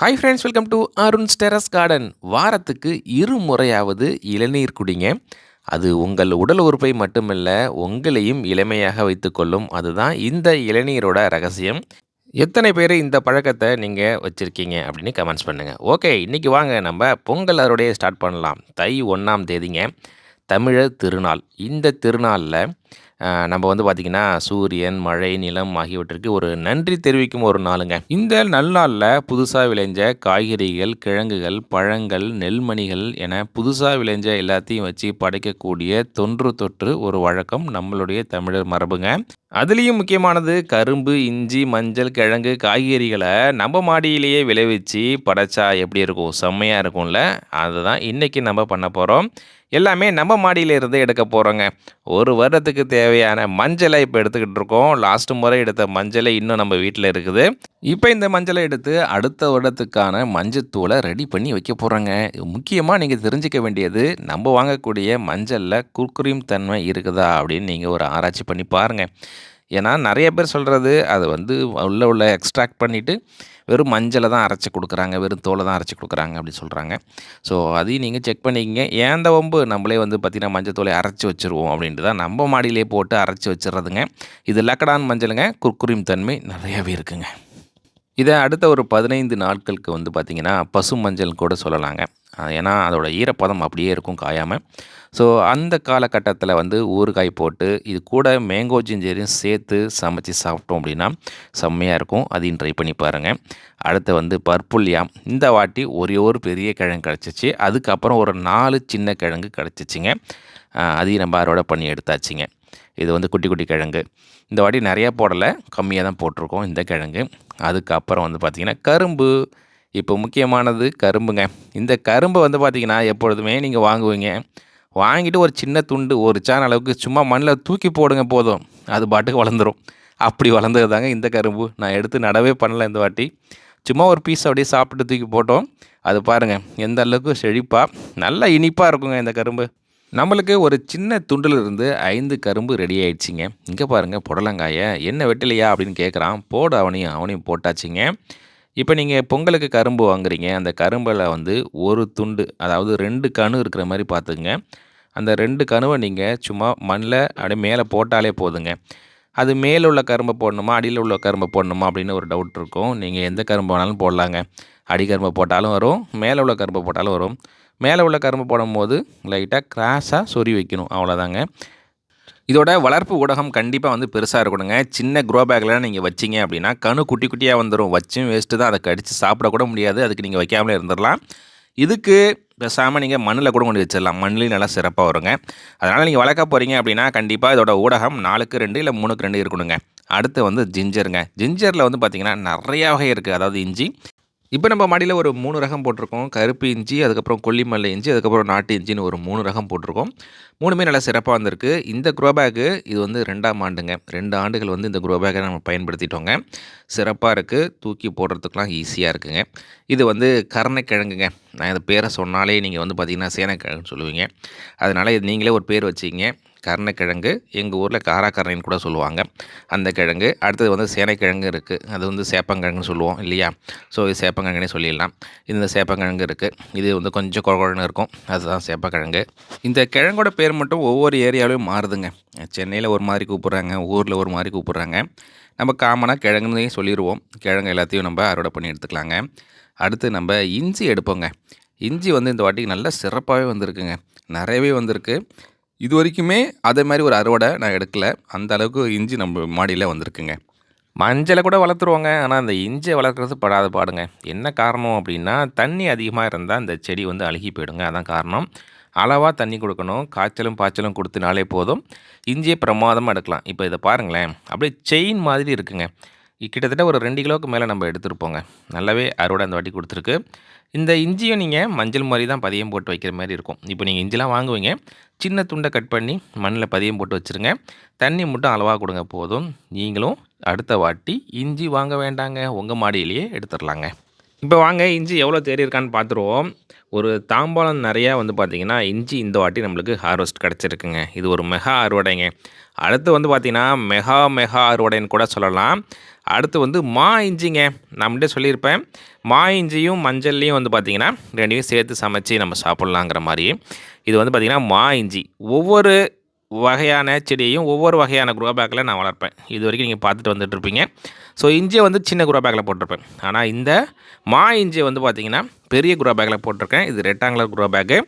Hi friends welcome to Arun's terrace garden வாரத்துக்கு இரு முறையாவது இளநீர் குடிங்க. அது உங்கள் உடல் உறுப்பை மட்டுமல்ல உங்களையும் இளமையாக வைத்துக்கொள்ளும் அதுதான் இந்த இளநீரோட ரகசியம். எத்தனை பேர் இந்த பழக்கத்தை நீங்கள் வச்சுருக்கீங்க அப்படின்னு கமெண்ட்ஸ் பண்ணுங்கள் ஓகே இன்றைக்கி வாங்க நம்ம பொங்கல் அறுவடையை ஸ்டார்ட் பண்ணலாம். தை ஒன்றாம் தேதிங்க. தமிழர் திருநாள். இந்த திருநாளில் நம்ம வந்து பார்த்திங்கன்னா சூரியன் மழை நிலம் ஆகியவற்றிற்கு ஒரு நன்றி தெரிவிக்கும் ஒரு நாளுங்க. இந்த நல்லாளில் புதுசாக விளைஞ்ச காய்கறிகள் கிழங்குகள் பழங்கள் நெல்மணிகள் என புதுசாக விளைஞ்ச எல்லாத்தையும் வச்சு படைக்கக்கூடிய தொன்று தொற்று ஒரு வழக்கம் நம்மளுடைய தமிழர் மரபுங்க. அதுலேயும் முக்கியமானது கரும்பு இஞ்சி மஞ்சள் கிழங்கு காய்கறிகளை நம்ம மாடியிலேயே விளைவிச்சு படைச்சா எப்படி இருக்கும்? செம்மையாக இருக்கும்ல. அதுதான் இன்றைக்கி நம்ம பண்ண போகிறோம் எல்லாமே நம்ம மாடியில இருந்து எடுக்க போகிறோங்க ஒரு வருடத்துக்கு தேவையான மஞ்சளை இப்போ எடுத்துக்கிட்டு இருக்கோம். லாஸ்ட் முறை எடுத்த மஞ்சளை இன்னும் நம்ம வீட்டில் இருக்குது. இப்போ இந்த மஞ்சளை எடுத்து அடுத்த வருடத்துக்கான மஞ்சத்தூளை ரெடி பண்ணி வைக்க போகிறோங்க முக்கியமாக நீங்கள் தெரிஞ்சுக்க வேண்டியது நம்ம வாங்கக்கூடிய மஞ்சளில் குர்குரியும் தன்மை இருக்குதா அப்படின்னு நீங்கள் ஒரு ஆராய்ச்சி பண்ணி பாருங்கள் ஏன்னா நிறைய பேர் சொல்கிறது அதை வந்து உள்ள உள்ள எக்ஸ்ட்ராக்ட் பண்ணிவிட்டு வெறும் மஞ்சளை தான் அரைச்சி கொடுக்குறாங்க வெறும் தோலை தான் அரைச்சி கொடுக்குறாங்க அப்படின்னு சொல்கிறாங்க ஸோ அதையும் நீங்கள் செக் பண்ணிக்கங்க. ஏன் அந்த வம்பு? நம்மளே வந்து பார்த்திங்கன்னா மஞ்சள் தோலை அரைச்சி வச்சுருவோம் அப்படின்ட்டு தான் நம்ம மாடியிலே போட்டு அரைச்சி வச்சிடுறதுங்க. இது லக்கடான் மஞ்சளுங்க குர்குரியும் தன்மை நிறையாவே இருக்குங்க. இதை அடுத்த ஒரு பதினைந்து நாட்களுக்கு வந்து பார்த்திங்கன்னா பசு மஞ்சள் கூட சொல்லலாங்க. ஏன்னா அதோட ஈரப்பதம் அப்படியே இருக்கும் காயாமல் ஸோ அந்த காலகட்டத்தில் வந்து ஊறுகாய் போட்டு இது கூட மேங்கோ ஜிஞ்சரையும் சேர்த்து சமைச்சு சாப்பிட்டோம் அப்படின்னா செம்மையாக இருக்கும். அதையும் ட்ரை பண்ணி பாருங்கள் அடுத்து வந்து பர்புல் யாம். இந்த வாட்டி ஒரே ஒரு பெரிய கிழங்கு கிடச்சிச்சு. அதுக்கப்புறம் ஒரு நாலு சின்ன கிழங்கு கிடச்சிச்சிங்க. அதையும் நம்ம அறுவடை பண்ணி எடுத்தாச்சுங்க. இது வந்து குட்டி குட்டி கிழங்கு. இந்த வாட்டி நிறையா போடலை கம்மியாக தான் போட்டிருக்கோம் இந்த கிழங்கு. அதுக்கப்புறம் வந்து பார்த்திங்கன்னா கரும்பு. இப்போ முக்கியமானது கரும்புங்க. இந்த கரும்பை வந்து பார்த்திங்கன்னா எப்பொழுதுமே நீங்கள் வாங்குவீங்க. வாங்கிட்டு ஒரு சின்ன துண்டு ஒரு சான் அளவுக்கு சும்மா மண்ணில் தூக்கி போடுங்க போதும். அது பாட்டுக்கு வளர்ந்துடும் அப்படி வளர்ந்தது தாங்க இந்த கரும்பு. நான் எடுத்து நடவே பண்ணல இந்த வாட்டி. சும்மா ஒரு பீஸ் அப்படியே சாப்பிட்டு தூக்கி போட்டோம். அது பாருங்கள் எந்த அளவுக்கு செழிப்பாக நல்லா இனிப்பாக இருக்குங்க இந்த கரும்பு. நம்மளுக்கு ஒரு சின்ன துண்டிலிருந்து ஐந்து கரும்பு ரெடி ஆயிடுச்சிங்க. இங்கே பாருங்கள் புடலங்காயை. என்ன வெட்டலையா? அப்படின்னு கேட்குறான் போடு அவனையும் அவனையும் போட்டாச்சுங்க. இப்போ நீங்கள் பொங்கலுக்கு கரும்பு வாங்குறீங்க. அந்த கரும்பில் வந்து ஒரு துண்டு அதாவது ரெண்டு கணு இருக்கிற மாதிரி பார்த்துங்க அந்த ரெண்டு கணுவை நீங்கள் சும்மா மண்ணில் அப்படியே மேலே போட்டாலே போதுங்க. அது மேலே உள்ள கரும்பை போடணுமா அடியில் உள்ள கரும்பை போடணுமா அப்படின்னு ஒரு டவுட் இருக்கும். நீங்கள் எந்த கரும்பு வேணாலும் போடலாங்க. அடி கரும்பை போட்டாலும் வரும் மேலே உள்ள கரும்பை போட்டாலும் வரும். மேலே உள்ள கரும்பு போடும்போது லைட்டாக கிராஸாக சொறி வைக்கணும். அவ்வளோதாங்க இதோட வளர்ப்பு ஊடகம் கண்டிப்பாக வந்து பெருசாக இருக்கணுங்க. சின்ன க்ரோ பேக்கில் நீங்கள் வச்சிங்க அப்படின்னா கணு குட்டி குட்டியாக வந்துடும் வச்சும் வேஸ்ட்டு தான். அதை கடித்து சாப்பிடக்கூட முடியாது. அதுக்கு நீங்கள் வைக்காமலே இருந்துடலாம் இதுக்கு பேசாமல் நீங்கள் மண்ணில் கூட கொண்டு வச்சிடலாம் மண்ணிலையும் நல்லா சிறப்பாக வருங்க. அதனால் நீங்கள் வளர்க்க போகிறீங்க அப்படின்னா கண்டிப்பாக இதோட ஊடகம் நாலுக்கு ரெண்டு இல்லை மூணுக்கு ரெண்டு இருக்கணுங்க. அடுத்து வந்து ஜிஞ்சருங்க ஜிஞ்சரில் வந்து பார்த்திங்கன்னா நிறையா வகை இருக்குது அதாவது இஞ்சி இப்போ நம்ம மாடியில் ஒரு மூணு ரகம் போட்டிருக்கோம். கருப்பு இஞ்சி அதுக்கப்புறம் கொல்லிமலை இஞ்சி அதுக்கப்புறம் நாட்டு இஞ்சின்னு ஒரு மூணு ரகம் போட்டிருக்கோம். மூணுமே நல்லா சிறப்பாக வந்திருக்கு. இந்த குரோபேக்கு இது வந்து ரெண்டாம் ஆண்டுங்க. ரெண்டு ஆண்டுகள் வந்து இந்த க்ரோ பேக்கை நம்ம பயன்படுத்திட்டோங்க. சிறப்பாக இருக்குது தூக்கி போடுறதுக்கெலாம் ஈஸியாக இருக்குங்க. இது வந்து கருணைக்கிழங்குங்க. நான் இந்த பேரை சொன்னாலே நீங்கள் வந்து பார்த்தீங்கன்னா சேனைக்கிழங்குன்னு சொல்லுவீங்க. அதனால் இது நீங்களே ஒரு பேர் வச்சிங்க கருணக்கிழங்கு எங்கள் ஊரில் காராக்கரணைன்னு கூட சொல்லுவாங்க. அந்த கிழங்கு அடுத்தது வந்து சேனைக்கிழங்கு இருக்குது அது வந்து சேப்பங்கிழங்குன்னு சொல்லுவோம் இல்லையா? ஸோ இது சேப்பங்கிழங்குனே சொல்லிடலாம். இந்த சேப்பங்கிழங்கு இருக்குது இது வந்து கொஞ்சம் குழகுழன்னு இருக்கும். அதுதான் சேப்பக்கிழங்கு. இந்த கிழங்கோட பேர் மட்டும் ஒவ்வொரு ஏரியாவிலையும் மாறுதுங்க. சென்னையில் ஒரு மாதிரி கூப்பிட்றாங்க ஊரில் ஒரு மாதிரி கூப்பிட்றாங்க. நம்ம காமனாக கிழங்குனே சொல்லிடுவோம். கிழங்கு எல்லாத்தையும் நம்ம அறுவடை பண்ணி எடுத்துக்கலாங்க. அடுத்து நம்ம இஞ்சி எடுப்போங்க. இஞ்சி வந்து இந்த வாட்டிக்கு நல்லா சிறப்பாகவே வந்திருக்குங்க. நிறையவே வந்திருக்கு. இது வரைக்குமே அதே மாதிரி ஒரு அறுவடை நான் எடுக்கல. அந்த அளவுக்கு இஞ்சி நம்ம மாடியில் வந்திருக்குங்க. மஞ்சளை கூட வளர்த்துருவாங்க. ஆனால் அந்த இஞ்சியை வளர்க்குறது படாத பாடுங்க. என்ன காரணம் அப்படின்னா தண்ணி அதிகமாக இருந்தால் இந்த செடி வந்து அழுகி போயிடுங்க. அதான் காரணம். அளவாக தண்ணி கொடுக்கணும். காய்ச்சலும் பாய்ச்சலும் கொடுத்தினாலே போதும். இஞ்சியை பிரமாதமாக எடுக்கலாம். இப்போ இதை பாருங்களேன். அப்படியே செயின் மாதிரி இருக்குங்க. கிட்டத்தட்ட ஒரு ரெண்டு கிலோவுக்கு மேலே நம்ம எடுத்துருப்போங்க. நல்லாவே அறுவடை அந்த வாட்டி கொடுத்துருக்கு. இந்த இஞ்சியும் நீங்கள் மஞ்சள் மாதிரி தான் பதியம் போட்டு வைக்கிற மாதிரி இருக்கும். இப்போ நீங்கள் இஞ்சிலாம் வாங்குவீங்க. சின்ன துண்டை கட் பண்ணி மண்ணில் பதியம் போட்டு வச்சுருங்க. தண்ணி மட்டும் அளவாக கொடுங்க போதும். நீங்களும் அடுத்த வாட்டி இஞ்சி வாங்க வேண்டாங்க. உங்கள் மாடியிலேயே எடுத்துடலாங்க. இப்போ வாங்க இஞ்சி எவ்வளோ தேடி இருக்கான்னு பார்த்துருவோம். ஒரு தாம்பாளம் நிறையா வந்து பார்த்திங்கன்னா இஞ்சி இந்த வாட்டி நம்மளுக்கு ஹார்வெஸ்ட் கிடச்சிருக்குங்க. இது ஒரு மெகா அறுவடைங்க. அடுத்து வந்து பார்த்திங்கன்னா மெகா மெகா அறுவடைன்னு கூட சொல்லலாம். அடுத்து வந்து மா இஞ்சிங்க. நம்மகிட்ட சொல்லியிருப்பேன். மா இஞ்சியும் மஞ்சள்லையும் வந்து பார்த்திங்கன்னா ரெண்டையும் சேர்த்து சமைச்சு நம்ம சாப்பிட்லாங்கிற மாதிரி. இது வந்து பார்த்திங்கன்னா மா இஞ்சி. ஒவ்வொரு வகையான செடியையும் ஒவ்வொரு வகையான குரோ பேக்கில் நான் வளர்ப்பேன். இது வரைக்கும் நீங்கள் பார்த்துட்டு வந்துட்டுருப்பீங்க ஸோ இஞ்சியை வந்து சின்ன குரோ பேக்கில் போட்டிருப்பேன். ஆனால் இந்த மா இஞ்சியை வந்து பார்த்திங்கன்னா பெரிய குரோ பேக்கில் போட்டிருக்கேன். இது ரெக்டாங்குலர் குரோ பேக்கு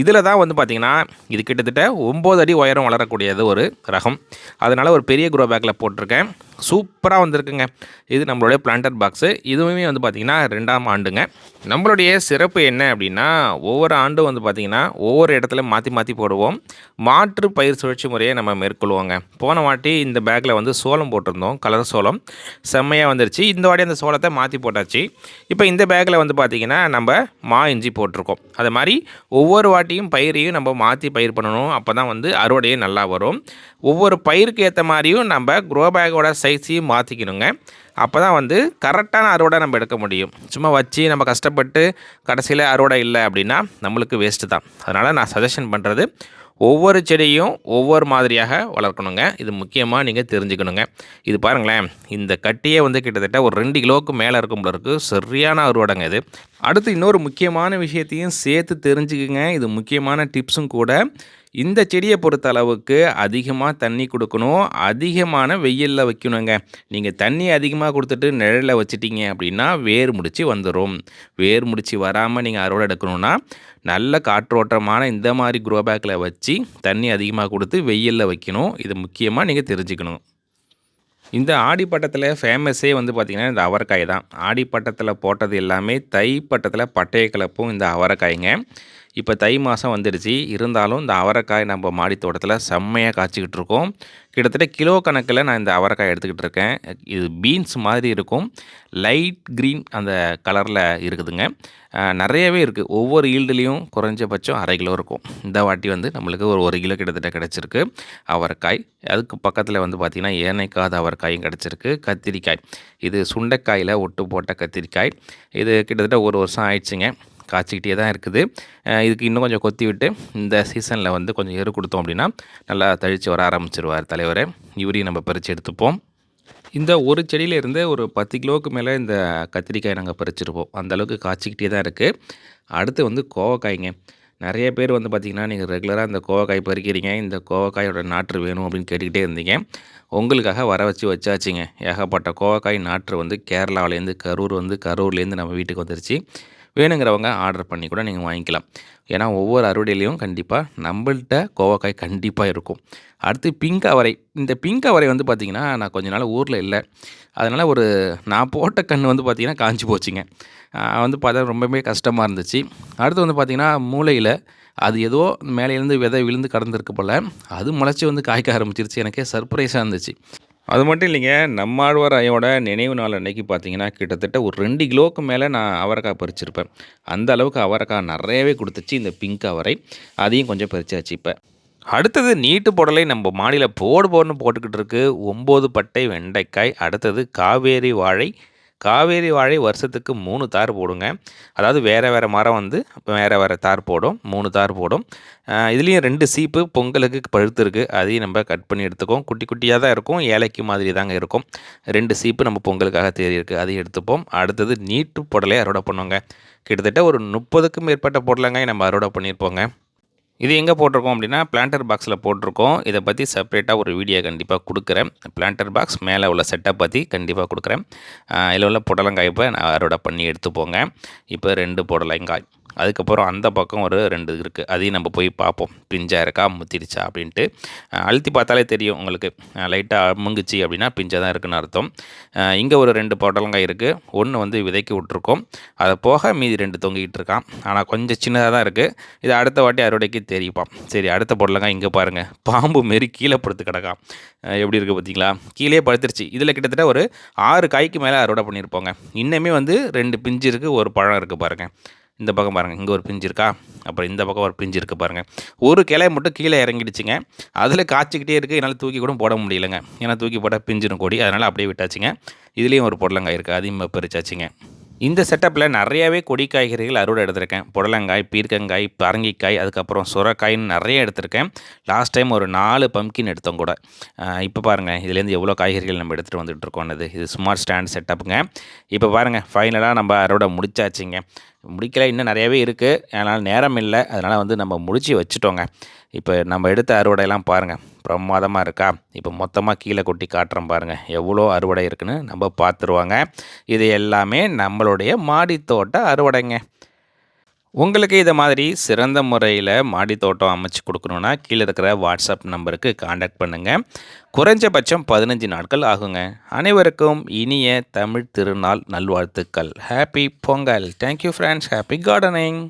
இதில் தான் வந்து பார்த்திங்கன்னா இது கிட்டத்தட்ட ஒம்பது அடி உயரம் வளரக்கூடியது ஒரு ரகம். அதனால் ஒரு பெரிய குரோ பேக்கில் போட்டிருக்கேன். சூப்பராக வந்திருக்குங்க. இது நம்மளுடைய பிளான்டர் பாக்ஸு இதுவுமே வந்து பார்த்திங்கன்னா ரெண்டாம் ஆண்டுங்க. நம்மளுடைய சிறப்பு என்ன அப்படின்னா ஒவ்வொரு ஆண்டும் வந்து பார்த்திங்கன்னா ஒவ்வொரு இடத்துல மாற்றி மாற்றி போடுவோம். மாற்று பயிர் சுழற்சி முறையை நம்ம மேற்கொள்வோங்க. போன வாட்டி இந்த பேக்கில் வந்து சோளம் போட்டிருந்தோம் கலர் சோளம். செம்மையாக வந்துருச்சு. இந்த வாட்டி அந்த சோளத்தை மாற்றி போட்டாச்சு. இப்போ இந்த பேக்கில் வந்து பார்த்திங்கன்னா நம்ம மா இஞ்சி போட்டிருக்கோம். அது மாதிரி ஒவ்வொரு வாட்டியும் பயிரையும் நம்ம மாற்றி பயிர் பண்ணணும். அப்போ தான் வந்து அறுவடையும் நல்லா வரும். ஒவ்வொரு பயிருக்கு ஏற்ற மாதிரியும் நம்ம க்ரோ பேக்கோட சைஸையும் மாற்றிக்கணுங்க அப்போ தான் வந்து கரெக்டான அறுவடை நம்ம எடுக்க முடியும். சும்மா வச்சு நம்ம கஷ்டப்பட்டு கடைசியில் அறுவடை இல்லை அப்படின்னா நம்மளுக்கு வேஸ்ட்டு தான். அதனால் நான் சஜஷன் பண்ணுறது ஒவ்வொரு செடியும் ஒவ்வொரு மாதிரியாக வளர்க்கணுங்க. இது முக்கியமாக நீங்கள் தெரிஞ்சுக்கணுங்க. இது பாருங்களேன். இந்த கட்டியே வந்து கிட்டத்தட்ட ஒரு ரெண்டு கிலோவுக்கு மேலே இருக்கும் போல இருக்குது சரியான அறுவடைங்க இது. அடுத்து இன்னொரு முக்கியமான விஷயத்தையும் சேர்த்து தெரிஞ்சுக்குங்க. இது முக்கியமான டிப்ஸும் கூட. இந்த செடியை பொறுத்த அளவுக்கு அதிகமாக தண்ணி கொடுக்கணும். அதிகமான வெயிலில் வைக்கணுங்க. நீங்கள் தண்ணி அதிகமாக கொடுத்துட்டு நிழலில் வச்சுட்டீங்க அப்படின்னா வேர் முடிச்சு வந்துடும் வேர் முடிச்சு வராமல் நீங்கள் அறுவடை எடுக்கணும்னா நல்ல காற்றோட்டமான இந்த மாதிரி குரோ பேக்கில் வச்சு தண்ணி அதிகமாக கொடுத்து வெயிலில் வைக்கணும். இது முக்கியமாக நீங்கள் தெரிஞ்சுக்கணும். இந்த ஆடிப்பட்டத்தில் ஃபேமஸே வந்து பார்த்திங்கன்னா இந்த அவரைக்காய் தான். ஆடிப்பட்டத்தில் போட்டது எல்லாமே தை பட்டத்தில் பட்டைய கலப்பும் இந்த அவரைக்காய்ங்க. இப்போ தை மாதம் வந்துடுச்சு இருந்தாலும் இந்த அவரைக்காய் நம்ம மாடி தோட்டத்தில் செம்மையாக காய்ச்சிக்கிட்டு இருக்கோம். கிட்டத்தட்ட கிலோ கணக்கில் நான் இந்த அவரைக்காய் எடுத்துக்கிட்டு இருக்கேன். இது பீன்ஸ் மாதிரி இருக்கும். லைட் க்ரீன் அந்த கலரில் இருக்குதுங்க. நிறையவே இருக்குது ஒவ்வொரு ஈல்டுலேயும் குறைஞ்சபட்சம் அரை கிலோ இருக்கும். இந்த வாட்டி வந்து நம்மளுக்கு ஒரு ஒரு கிலோ கிட்டத்தட்ட கிடச்சிருக்கு அவரைக்காய். அதுக்கு பக்கத்தில் வந்து பார்த்திங்கன்னா ஏனைக்காத அவரைக்காயும் கிடச்சிருக்கு. கத்திரிக்காய். இது சுண்டைக்காயில் ஒட்டு போட்ட கத்திரிக்காய். இது கிட்டத்தட்ட ஒரு வருஷம் ஆயிடுச்சுங்க. காய்ச்சிக்கிட்டே தான் இருக்குது. இதுக்கு இன்னும் கொஞ்சம் கொத்தி விட்டு இந்த சீசனில் வந்து கொஞ்சம் எரு கொடுத்தோம் அப்படின்னா நல்லா தழித்து வர ஆரம்பிச்சிருவார் தலைவரை. இவரையும் நம்ம பறித்து எடுத்துப்போம். இந்த ஒரு செடியிலேருந்து ஒரு பத்து கிலோவுக்கு மேலே இந்த கத்திரிக்காய் நாங்கள் பறிச்சிருப்போம். அந்தளவுக்கு காய்ச்சிக்கிட்டே தான் இருக்குது அடுத்து வந்து கோவக்காய்ங்க. நிறைய பேர் வந்து பார்த்திங்கன்னா நீங்கள் ரெகுலராக இந்த கோவக்காய் பறிக்கிறீங்க இந்த கோவக்காயோட நாற்று வேணும் அப்படின்னு கேட்டுக்கிட்டே இருந்தீங்க. உங்களுக்காக வர வச்சு வச்சாச்சுங்க. ஏகப்பட்ட கோவக்காய் நாற்று வந்து கேரளாவிலேருந்து கரூர் வந்து கரூர்லேருந்து நம்ம வீட்டுக்கு வந்துருச்சு. வேணுங்கிறவங்க ஆர்டர் பண்ணி கூட நீங்கள் வாங்கிக்கலாம். ஏன்னா ஒவ்வொரு அறுவடையிலையும் கண்டிப்பாக நம்மள்கிட்ட கோவக்காய் கண்டிப்பாக இருக்கும். அடுத்து பிங்க் அவரை. இந்த பிங்க் அவரை வந்து பார்த்திங்கன்னா நான் கொஞ்ச நாள் ஊரில் இல்லை. அதனால் ஒரு நான் போட்ட கண் வந்து பார்த்திங்கன்னா காஞ்சி போச்சுங்க. வந்து பார்த்தா ரொம்பவே கஷ்டமாக இருந்துச்சு. அடுத்து வந்து பார்த்திங்கன்னா மூளையில் அது ஏதோ மேலேருந்து விதை விழுந்து கடந்திருக்கு போல் அது முளைச்சி வந்து காய்க்க ஆரம்பிச்சிருச்சு. எனக்கே சர்ப்ரைஸாக இருந்துச்சு. அது மட்டும் இல்லைங்க நம்மாழ்வார் ஐயோட நினைவு நாள் அன்னைக்கு பார்த்தீங்கன்னா கிட்டத்தட்ட ஒரு ரெண்டு கிலோவுக்கு மேலே நான் அவரைக்காய் பறிச்சிருப்பேன். அந்த அளவுக்கு அவரைக்காய் நிறையவே கொடுத்துச்சு இந்த பிங்க் அவரை. அதையும் கொஞ்சம் பறிச்சாச்சு இப்போ. அடுத்தது நீட்டு புடலை நம்ம மாநில போடு போடுன்னு போட்டுக்கிட்டு இருக்கு ஒம்பது பட்டை வெண்டைக்காய் அடுத்தது காவேரி வாழை காவேரி வாழை வருஷத்துக்கு மூணு தார் போடுங்க. அதாவது வேறு வேறு மரம் வந்து வேறு வேறு தார் போடும். மூணு தார் போடும். இதுலேயும் ரெண்டு சீப்பு பொங்கலுக்கு பழுத்து இருக்குது அதையும் நம்ம கட் பண்ணி எடுத்துக்கோம் குட்டி குட்டியாக தான் இருக்கும். ஏலைக்கு மாதிரி தாங்க இருக்கும். ரெண்டு சீப்பு நம்ம பொங்கலுக்காக தேடி இருக்குது அதையும் எடுத்துப்போம். அடுத்தது நீட்டு புடலையை அறுவடை பண்ணுவோங்க. கிட்டத்தட்ட ஒரு முப்பதுக்கும் மேற்பட்ட புடலங்காய் நம்ம அறுவடை பண்ணியிருப்போங்க. இது எங்கே போட்டிருக்கோம் அப்படின்னா பிளான்டர் பாக்ஸில் போட்டிருக்கோம். இதை பற்றி செப்பரேட்டாக ஒரு வீடியோ கண்டிப்பாக கொடுக்குறேன். பிளான்டர் பாக்ஸ் மேலே உள்ள செட்டப் பற்றி கண்டிப்பாக கொடுக்குறேன். இதில் உள்ள புடலங்காய் இப்போ நான் அறுவடை பண்ணி எடுத்துப்போங்க. இப்போ ரெண்டு புடலங்காய். அதுக்கப்புறம் அந்த பக்கம் ஒரு ரெண்டு இருக்குது அதையும் நம்ம போய் பார்ப்போம். பிஞ்சாக இருக்கா? முத்திருச்சா அப்படின்ட்டு. அழுத்தி பார்த்தாலே தெரியும் உங்களுக்கு. லைட்டாக அமுங்குச்சு அப்படின்னா பிஞ்சாக தான் இருக்குன்னு அர்த்தம். இங்கே ஒரு ரெண்டு புடலங்காய் இருக்குது ஒன்று வந்து விதைக்கி விட்ருக்கோம் அதை போக மீதி ரெண்டு தொங்கிக்கிட்டு இருக்கான். ஆனால் கொஞ்சம் சின்னதாக தான் இருக்குது இது அடுத்த வாட்டி அறுவடைக்கு தெரியுப்பான் சரி அடுத்த புடலங்காய் இங்கே பாருங்கள் பாம்பு மாரி கீழே படுத்து கிடக்கான். எப்படி இருக்குது பார்த்தீங்களா? கீழே படுத்துருச்சு. இதில் கிட்டத்தட்ட ஒரு ஆறு காய்க்கு மேலே அறுவடை பண்ணியிருப்போங்க இன்னுமே வந்து ரெண்டு பிஞ்சு இருக்குது ஒரு பழம் இருக்குது பாருங்கள் இந்த பக்கம் பாருங்கள் இங்கே ஒரு பிஞ்சு இருக்கா? அப்புறம் இந்த பக்கம் ஒரு பிஞ்சு இருக்குது பாருங்கள் ஒரு கிளை மட்டும் கீழே இறங்கிடுச்சுங்க. அதில் காய்ச்சிக்கிட்டே இருக்குது என்னால் தூக்கி கூட போட முடியலைங்க. ஏன்னா தூக்கி போட்டால் பிஞ்சிடும் கொடி. அதனால் அப்படியே விட்டாச்சுங்க. இதுலேயும் ஒரு பொடலங்காய் இருக்குது அதையும் பறிச்சாச்சுங்க. இந்த செட்டப்பில் நிறையாவே கொடி காய்கறிகள் அறுவடை எடுத்திருக்கேன். புடலங்காய் பீர்க்கங்காய் பரங்கிக்காய் அதுக்கப்புறம் சுரக்காய்ன்னு நிறைய எடுத்திருக்கேன். லாஸ்ட் டைம் ஒரு நாலு பம்கின் எடுத்தோம் கூட. இப்போ பாருங்கள் இதுலேருந்து எவ்வளோ காய்கறிகள் நம்ம எடுத்துகிட்டு வந்துட்டு இருக்கோம்னது இது ஸ்மார்ட் ஸ்டாண்ட் செட்டப்புங்க இப்போ பாருங்கள் ஃபைனலாக நம்ம அறுவடை முடிச்சாச்சுங்க. முடிக்கல இன்னும் நிறையவே இருக்குது அதனால் நேரம் இல்லை. அதனால் வந்து நம்ம முடித்து வச்சுட்டோங்க. இப்போ நம்ம எடுத்த அறுவடையெல்லாம் பாருங்கள் பிரமாதமாக இருக்கா? இப்போ மொத்தமாக கீழே கொட்டி காட்டுறோம் பாருங்கள் எவ்வளோ அறுவடை இருக்குன்னு நம்ம பார்த்துருவாங்க. இது எல்லாமே நம்மளுடைய மாடித்தோட்ட அறுவடைங்க. உங்களுக்கு இதை மாதிரி சிறந்த முறையில் மாடித்தோட்டம் அமைச்சு கொடுக்கணுன்னா கீழே இருக்கிற வாட்ஸ்அப் நம்பருக்கு காண்டாக்ட் பண்ணுங்கள் குறைஞ்சபட்சம் பதினஞ்சு நாட்கள் ஆகுங்க. அனைவருக்கும் இனிய தமிழ் திருநாள் நல்வாழ்த்துக்கள். Happy Pongal thank you friends happy gardening